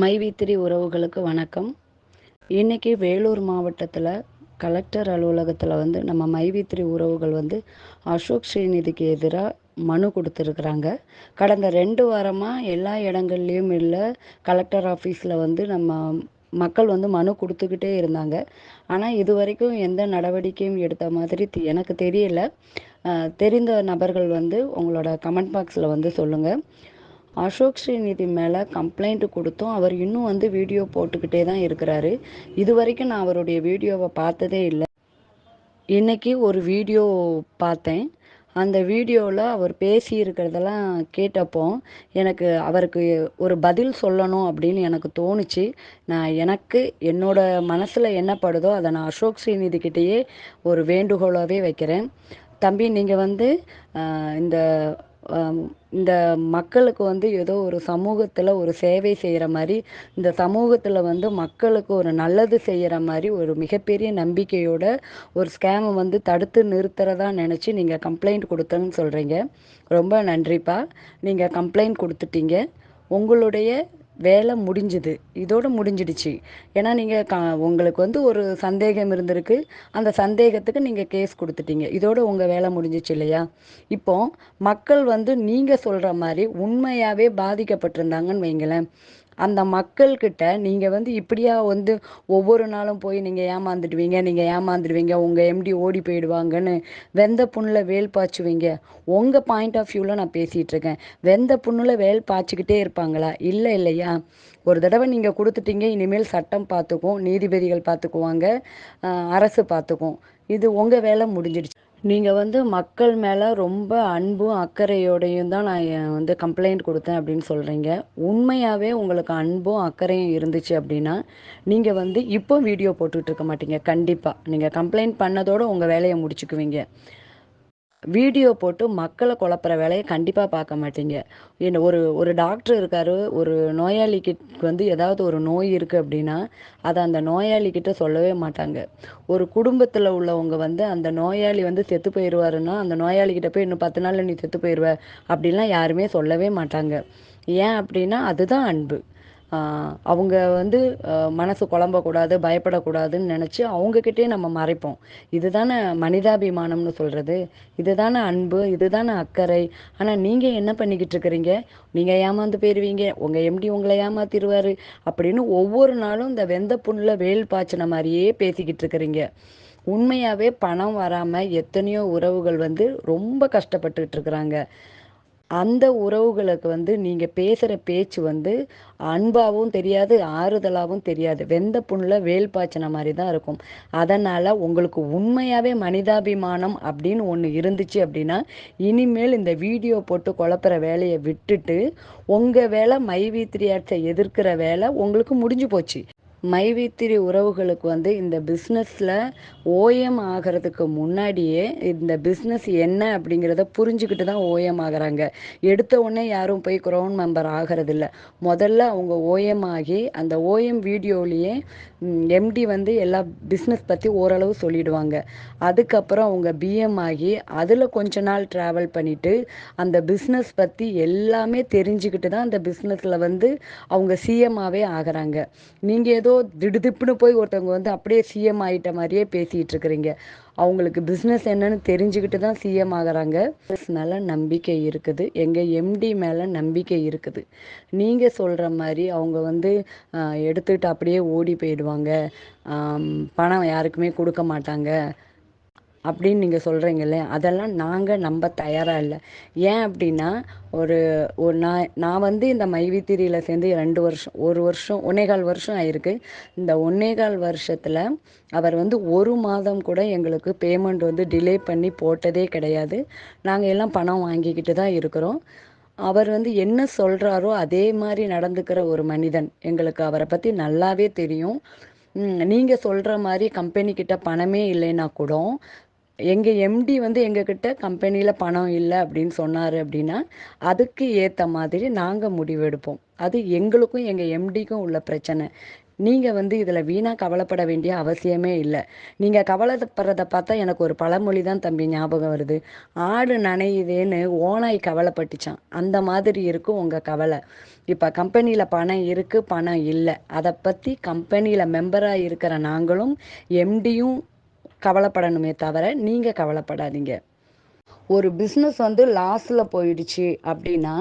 மைவித்திரி உறவுகளுக்கு வணக்கம். இன்னைக்கு வேலூர் மாவட்டத்தில் கலெக்டர் அலுவலகத்தில் வந்து நம்ம மைவித்திரி உறவுகள் வந்து அசோக் ஸ்ரீநிதிக்கு எதிராக மனு கொடுத்துருக்குறாங்க. கடந்த ரெண்டு வாரமாக எல்லா இடங்கள்லையும் இல்லை கலெக்டர் ஆஃபீஸில் வந்து நம்ம மக்கள் வந்து மனு கொடுத்துக்கிட்டே இருந்தாங்க. ஆனால் இது வரைக்கும் எந்த நடவடிக்கையும் எடுத்த மாதிரி எனக்கு தெரியல. தெரிந்த நபர்கள் வந்து உங்களோட கமெண்ட் பாக்ஸில் வந்து சொல்லுங்கள் அசோக் ஸ்ரீநிதி மேலே கம்ப்ளைண்ட் கொடுத்தும் அவர் இன்னும் வந்து வீடியோ போட்டுக்கிட்டே தான் இருக்கிறாரு. இது வரைக்கும் நான் அவருடைய வீடியோவை பார்த்ததே இல்லை. இன்னைக்கு ஒரு வீடியோ பார்த்தேன். அந்த வீடியோவில் அவர் பேசி இருக்கிறதெல்லாம் கேட்டப்போ எனக்கு அவருக்கு ஒரு பதில் சொல்லணும் அப்படின்னு எனக்கு தோணுச்சு. நான் எனக்கு என்னோட மனசில் என்ன படுதோ அதை நான் அசோக் ஸ்ரீநிதிக்கிட்டேயே ஒரு வேண்டுகோளாகவே வைக்கிறேன். தம்பி நீங்கள் வந்து இந்த இந்த மக்களுக்கு வந்து ஏதோ ஒரு சமூகத்தில் ஒரு சேவை செய்கிற மாதிரி இந்த சமூகத்தில் வந்து மக்களுக்கு ஒரு நல்லது செய்கிற மாதிரி ஒரு மிகப்பெரிய நம்பிக்கையோட ஒரு ஸ்கேமை வந்து தடுத்து நிறுத்துறதா நினச்சி நீங்கள் கம்ப்ளைண்ட் கொடுத்தேன்னு சொல்கிறீங்க ரொம்ப நன்றிப்பா. நீங்கள் கம்ப்ளைண்ட் கொடுத்துட்டீங்க. உங்களுடைய வேலை முடிஞ்சுது. இதோட முடிஞ்சிடுச்சு. ஏன்னா நீங்கள் க உங்களுக்கு வந்து ஒரு சந்தேகம் இருந்திருக்கு. அந்த சந்தேகத்துக்கு நீங்கள் கேஸ் கொடுத்துட்டீங்க. இதோட உங்கள் வேலை முடிஞ்சிச்சு இல்லையா? இப்போ மக்கள் வந்து நீங்கள் சொல்கிற மாதிரி உண்மையாகவே பாதிக்கப்பட்டிருந்தாங்கன்னு வைங்களேன். அந்த மக்கள்கிட்ட நீங்கள் வந்து இப்படியா வந்து ஒவ்வொரு நாளும் போய் நீங்கள் ஏமாந்துடுவீங்க நீங்கள் ஏமாந்துடுவீங்க உங்கள் எம்டி ஓடி போயிடுவாங்கன்னு வெந்த புண்ணில் வேல் பாய்ச்சுவீங்க. உங்கள் பாயிண்ட் ஆஃப் வியூவில் நான் பேசிகிட்டு இருக்கேன் வெந்த புண்ணில் வேல் பாய்ச்சிக்கிட்டே இருப்பாங்களா? இல்லை இல்லையா? ஒரு தடவை நீங்கள் கொடுத்துட்டீங்க இனிமேல் சட்டம் பார்த்துக்கும் நீதிபதிகள் பார்த்துக்குவாங்க அரசு பார்த்துக்கும் இது உங்கள் வேலை முடிஞ்சிடுச்சு. நீங்கள் வந்து மக்கள் மேலே ரொம்ப அன்பும் அக்கறையோடையும் தான் நான் வந்து கம்ப்ளைண்ட் கொடுத்தேன் அப்படின்னு சொல்கிறீங்க உண்மையாகவே உங்களுக்கு அன்பும் அக்கறையும் இருந்துச்சு அப்படின்னா நீங்கள் வந்து இப்போ வீடியோ போட்டுட்ருக்க மாட்டீங்க. கண்டிப்பாக நீங்கள் கம்ப்ளைண்ட் பண்ணதோடு உங்கள் வேலையை முடிச்சுக்குவீங்க. வீடியோ போட்டு மக்களை குழப்புற வேலையை கண்டிப்பாக பார்க்க மாட்டீங்க. என்ன ஒரு ஒரு டாக்டர் இருக்காரு ஒரு நோயாளிக்கு வந்து ஏதாவது ஒரு நோய் இருக்குது அப்படின்னா அதை அந்த நோயாளிக்கிட்ட சொல்லவே மாட்டாங்க. ஒரு குடும்பத்தில் உள்ளவங்க வந்து அந்த நோயாளி வந்து செத்து போயிடுவாருன்னா அந்த நோயாளிக்கிட்ட போய் இன்னும் பத்து நாளில் நீ செத்து போயிடுவ அப்படின்லாம் யாருமே சொல்லவே மாட்டாங்க. ஏன் அப்படின்னா அதுதான் அன்பு. அவங்க வந்து மனசு குழம்பக்கூடாது பயப்படக்கூடாதுன்னு நினச்சி அவங்கக்கிட்டே நம்ம மறைப்போம். இதுதானே மனிதாபிமானம்னு சொல்கிறது இதுதானே அன்பு? இதுதானே அக்கறை? ஆனால் நீங்கள் என்ன பண்ணிக்கிட்டு இருக்கிறீங்க? நீங்கள் ஏமாந்து போயிடுவீங்க உங்கள் எம்டி உங்களை ஏமாத்திடுவார் அப்படின்னு ஒவ்வொரு நாளும் இந்த வெந்த புண்ணில் வேல் பாய்ச்சின மாதிரியே பேசிக்கிட்டு இருக்கிறீங்க. உண்மையாகவே பணம் வராமல் எத்தனையோ உறவுகள் வந்து ரொம்ப கஷ்டப்பட்டுக்கிட்டு இருக்கிறாங்க. அந்த உறவுகளுக்கு வந்து நீங்கள் பேசுகிற பேச்சு வந்து அன்பாகவும் தெரியாது ஆறுதலாகவும் தெரியாது. வெந்த புண்ணில் வேல் பாய்ச்சின மாதிரி தான் இருக்கும். அதனால் உங்களுக்கு உண்மையாகவே மனிதாபிமானம் அப்படின்னு ஒன்று இருந்துச்சு அப்படின்னா இனிமேல் இந்த வீடியோ போட்டு குழப்புற வேலையை விட்டுட்டு உங்கள் வேலை மைவி ஆட்ஸை எதிர்க்கிற வேலை உங்களுக்கு முடிஞ்சு போச்சு. மைவித்திரி உறவுகளுக்கு வந்து இந்த பிஸ்னஸில் ஓஎம் ஆகிறதுக்கு முன்னாடியே இந்த பிஸ்னஸ் என்ன அப்படிங்கிறத புரிஞ்சுக்கிட்டு தான் ஓஎம் ஆகிறாங்க. எடுத்த உடனே யாரும் போய் க்ரௌண்ட் மெம்பர் ஆகிறதில்ல. முதல்ல அவங்க ஓஎம் ஆகி அந்த ஓஎம் வீடியோலேயே எம்டி வந்து எல்லா பிஸ்னஸ் பற்றி ஓரளவு சொல்லிடுவாங்க. அதுக்கப்புறம் அவங்க பிஎம் ஆகி அதில் கொஞ்ச நாள் ட்ராவல் பண்ணிவிட்டு அந்த பிஸ்னஸ் பற்றி எல்லாமே தெரிஞ்சுக்கிட்டு தான் அந்த பிஸ்னஸில் வந்து அவங்க சிஎம்மாவே ஆகிறாங்க. நீங்கள் ஏதோ திடுதிப்புன்னு போய் ஒருத்தவங்க வந்து அப்படியே சிஎம் ஆகிட்ட மாதிரியே பேசிகிட்டு இருக்கிறீங்க. அவங்களுக்கு பிஸ்னஸ் என்னன்னு தெரிஞ்சுக்கிட்டு தான் சிஎம் ஆகுறாங்க. மேலே நம்பிக்கை இருக்குது. எங்கள் எம்டி மேலே நம்பிக்கை இருக்குது. நீங்கள் சொல்கிற மாதிரி அவங்க வந்து எடுத்துக்கிட்டு அப்படியே ஓடி போயிடுவாங்க. பணம் யாருக்குமே கொடுக்க மாட்டாங்க. அப்படின்னு நீங்கள் சொல்கிறீங்கல்ல அதெல்லாம் நாங்கள் நம்ப தயாராக இல்லை. ஏன் அப்படின்னா ஒரு ஒரு நான் நான் வந்து இந்த மைவித்திரியில் சேர்ந்து ரெண்டு வருஷம் ஒரு வருஷம் ஒன்னேகால் வருஷம் ஆயிருக்கு. இந்த ஒன்னேகால் வருஷத்தில் அவர் வந்து ஒரு மாதம் கூட எங்களுக்கு பேமெண்ட் வந்து டிலே பண்ணி போட்டதே கிடையாது. நாங்கள் எல்லாம் பணம் வாங்கிக்கிட்டு தான் இருக்கிறோம். அவர் வந்து என்ன சொல்கிறாரோ அதே மாதிரி நடந்துக்கிற ஒரு மனிதன். எங்களுக்கு அவரை பற்றி நல்லாவே தெரியும். நீங்கள் சொல்கிற மாதிரி கம்பெனிக்கிட்ட பணமே இல்லைன்னா கூட எங்கள் எம்டி வந்து எங்ககிட்ட கம்பெனியில் பணம் இல்லை அப்படின்னு சொன்னார் அப்படின்னா அதுக்கு ஏற்ற மாதிரி நாங்கள் முடிவெடுப்போம். அது எங்களுக்கும் எங்கள் எம்டிக்கும் உள்ள பிரச்சனை. நீங்கள் வந்து இதில் வீணாக கவலைப்பட வேண்டிய அவசியமே இல்லை. நீங்கள் கவலைப்படுறத பார்த்தா எனக்கு ஒரு பழமொழி தான் தம்பி ஞாபகம் வருது. ஆடு நனையுதேன்னு ஓனாய் கவலைப்பட்டுச்சான் அந்த மாதிரி இருக்கும் உங்கள் கவலை. இப்போ கம்பெனியில் பணம் இருக்குது பணம் இல்லை. அதை பற்றி கம்பெனியில் மெம்பராக இருக்கிற நாங்களும் எம்டியும் கவலைப்படணுமே தவிர நீங்கள் கவலைப்படாதீங்க. ஒரு பிஸ்னஸ் வந்து லாஸில் போயிடுச்சு அப்படின்னா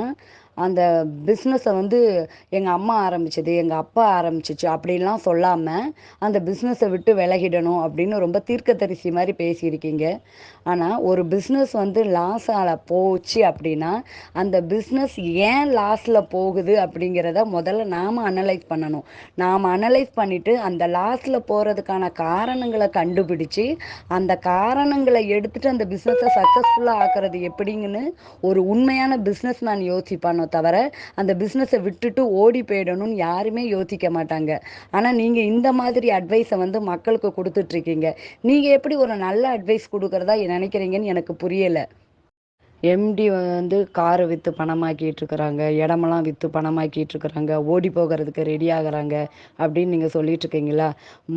அந்த பிஸ்னஸை வந்து எங்கள் அம்மா ஆரம்பிச்சது எங்கள் அப்பா ஆரம்பிச்சிச்சு. அப்படின்லாம் சொல்லாமல் அந்த பிஸ்னஸை விட்டு விலகிடணும் அப்படின்னு ரொம்ப தீர்க்கதரிசி மாதிரி பேசியிருக்கீங்க. ஆனால் ஒரு பிஸ்னஸ் வந்து லாஸால் போச்சு அப்படின்னா அந்த பிஸ்னஸ் ஏன் லாஸில் போகுது அப்படிங்கிறத முதல்ல நாம் அனலைஸ் பண்ணணும். நாம் அனலைஸ் பண்ணிவிட்டு அந்த லாஸில் போகிறதுக்கான காரணங்களை கண்டுபிடிச்சி அந்த காரணங்களை எடுத்துகிட்டு அந்த பிஸ்னஸை சக்ஸஸ்ஃபுல்லாக ஆக்குறது எப்படிங்கன்னு ஒரு உண்மையான பிஸ்னஸ் மேன் யோசிப்பானோ தவிர அந்த பிஸ்னஸை விட்டுட்டு ஓடி போயிடணும்னு யாருமே யோசிக்க மாட்டாங்க. ஆனால் நீங்கள் இந்த மாதிரி அட்வைஸை வந்து மக்களுக்கு கொடுத்துட்ருக்கீங்க. நீங்கள் எப்படி ஒரு நல்ல அட்வைஸ் கொடுக்குறதா நினைக்கிறீங்கன்னு எனக்கு புரியலை. எம்டி வந்து காரை விற்று பணமாக்கிட்டு இருக்கிறாங்க இடமெல்லாம் விற்று பணமாக்கிட்டு இருக்கிறாங்க ஓடி போகிறதுக்கு ரெடி ஆகுறாங்க அப்படின்னு நீங்கள் சொல்லிட்டு இருக்கீங்களா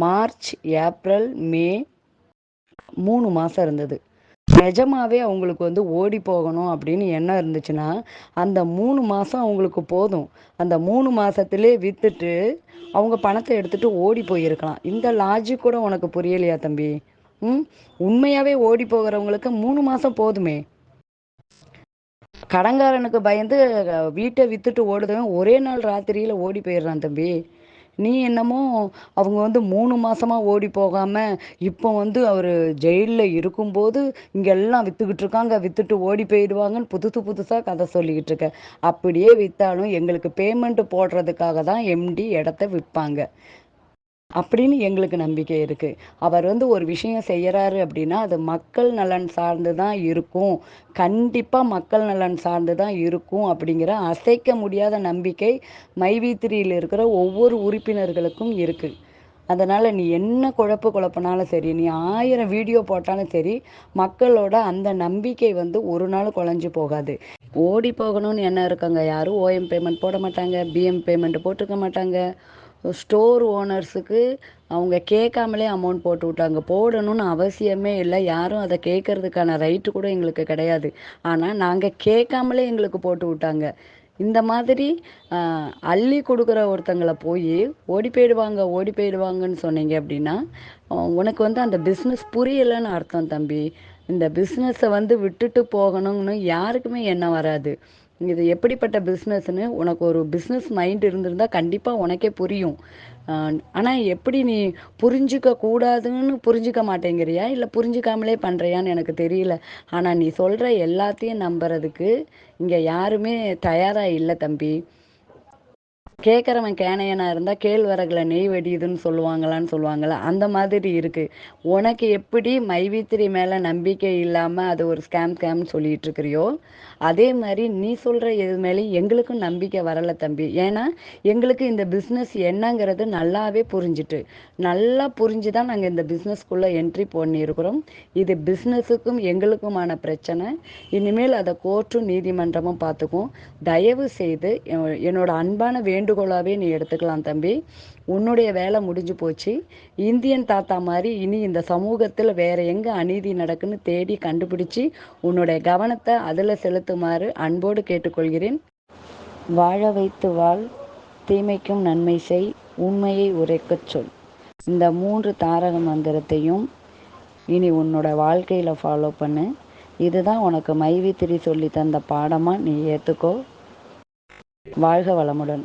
மார்ச் ஏப்ரல் மே மூணு மாதம் இருந்தது. நிஜமாவே அவங்களுக்கு வந்து ஓடி போகணும் அப்படின்னு எண்ணம் இருந்துச்சுன்னா அந்த மூணு மாதம் அவங்களுக்கு போதும். அந்த மூணு மாதத்துலே விற்றுட்டு அவங்க பணத்தை எடுத்துகிட்டு ஓடி போயிருக்கலாம். இந்த லாஜிக் கூட உனக்கு புரியலையா தம்பி? ம்? உண்மையாகவே ஓடி போகிறவங்களுக்கு மூணு மாதம் போதுமே. கடங்காரனுக்கு பயந்து வீட்டை விற்றுட்டு ஓடுதவன் ஒரே நாள் ராத்திரியில் ஓடி போயிடுறான் தம்பி. நீ என்னமோ அவங்க வந்து மூணு மாதமாக ஓடி போகாமல் இப்போ வந்து அவர் ஜெயிலில் இருக்கும்போது இங்கெல்லாம் விற்றுக்கிட்டு இருக்காங்க விற்றுட்டு ஓடி போயிடுவாங்கன்னு புதுசு புதுசாக கதை சொல்லிக்கிட்டு இருக்க. அப்படியே விற்றாலும் எங்களுக்கு பேமெண்ட்டு போடுறதுக்காக தான் எம்டி இடத்த விற்பாங்க அப்படின்னு எங்களுக்கு நம்பிக்கை இருக்குது அவர் வந்து ஒரு விஷயம் செய்கிறாரு அப்படின்னா அது மக்கள் நலன் சார்ந்து தான் இருக்கும். கண்டிப்பாக மக்கள் நலன் சார்ந்து தான் இருக்கும் அப்படிங்கிற அசைக்க முடியாத நம்பிக்கை மைவித்திரியில் இருக்கிற ஒவ்வொரு உறுப்பினர்களுக்கும் இருக்குது அதனால் நீ என்ன குழப்பு குழப்பினாலும் சரி நீ ஆயிரம் வீடியோ போட்டாலும் சரி மக்களோட அந்த நம்பிக்கை வந்து ஒரு நாள் குழஞ்சி போகாது. ஓடி போகணும்னு என்ன இருக்காங்க யாரும் ஓஎம் பேமெண்ட் போட மாட்டாங்க பிஎம் பேமெண்ட் போட்டிருக்க மாட்டாங்க. ஸ்டோர் ஓனர்ஸுக்கு அவங்க கேட்காமலே அமௌண்ட் போட்டு விட்டாங்க போடணும்னு அவசியமே இல்லை. யாரும் அதை கேட்கறதுக்கான ரைட்டு கூட எங்களுக்கு கிடையாது. ஆனால் நாங்கள் கேட்காமலே எங்களுக்கு போட்டு விட்டாங்க. இந்த மாதிரி அள்ளி கொடுக்குற ஒருத்தங்களை போய் ஓடி போயிடுவாங்க ஓடி போயிடுவாங்கன்னு சொன்னீங்க அப்படின்னா உனக்கு வந்து அந்த பிஸ்னஸ் புரியலைன்னு அர்த்தம் தம்பி. இந்த பிஸ்னஸை வந்து விட்டுட்டு போகணும்னு யாருக்குமே எண்ணம் வராது. இது எப்படிப்பட்ட பிஸ்னஸ்னு உனக்கு ஒரு பிஸ்னஸ் மைண்ட் இருந்திருந்தால் கண்டிப்பாக உனக்கே புரியும். ஆனால் எப்படி நீ புரிஞ்சிக்க கூடாதுன்னு புரிஞ்சிக்க மாட்டேங்கிறியா? இல்லை புரிஞ்சிக்காமலே பண்ணுறியான்னு எனக்கு தெரியல. ஆனால் நீ சொல்கிற எல்லாத்தையும் நம்புறதுக்கு இங்கே யாருமே தயாராக இல்லை தம்பி. கேட்குறவன் கேனையனாக இருந்தால் கேழ்வரகுல நெய் வெடியுதுன்னு சொல்லுவாங்களான்னு சொல்லுவாங்களா அந்த மாதிரி இருக்குது உனக்கு எப்படி மைவித்திரி மேலே நம்பிக்கை இல்லாமல் அது ஒரு ஸ்கேம் ஸ்கேம்னு சொல்லிட்டு இருக்கிறியோ அதே மாதிரி நீ சொல்கிற எது மேலேயும் எங்களுக்கும் நம்பிக்கை வரலை தம்பி. ஏன்னா எங்களுக்கு இந்த பிஸ்னஸ் என்னங்கிறது நல்லாவே புரிஞ்சுட்டு நல்லா புரிஞ்சு தான் நாங்கள் இந்த பிஸ்னஸ்க்குள்ளே என்ட்ரி பண்ணியிருக்கிறோம். இது பிஸ்னஸுக்கும் எங்களுக்குமான பிரச்சனை. இனிமேல் அதை கோர்ட்டும் நீதிமன்றமும் பார்த்துக்கும் தயவு செய்து என்னோட அன்பான வேண்டு வேண்டுகோளாகவே நீ எடுத்துக்கலாம் தம்பி. உன்னுடைய வேலை முடிஞ்சு போச்சு. இந்தியன் தாத்தா மாதிரி இனி இந்த சமூகத்தில் வேற எங்கே அநீதி நடக்குன்னு தேடி கண்டுபிடிச்சி உன்னுடைய கவனத்தை அதில் செலுத்துமாறு அன்போடு கேட்டுக்கொள்கிறேன். வாழ வைத்து வாழ் தீமைக்கும் நன்மை செய் உண்மையை உரைக்கச் சொல். இந்த மூன்று தாரக மந்திரத்தையும் இனி உன்னோட வாழ்க்கையில் ஃபாலோ பண்ணு. இதுதான் உனக்கு மைவித்திரி சொல்லி தந்த பாடமாக நீ ஏற்றுக்கோ வாழ்க வளமுடன்.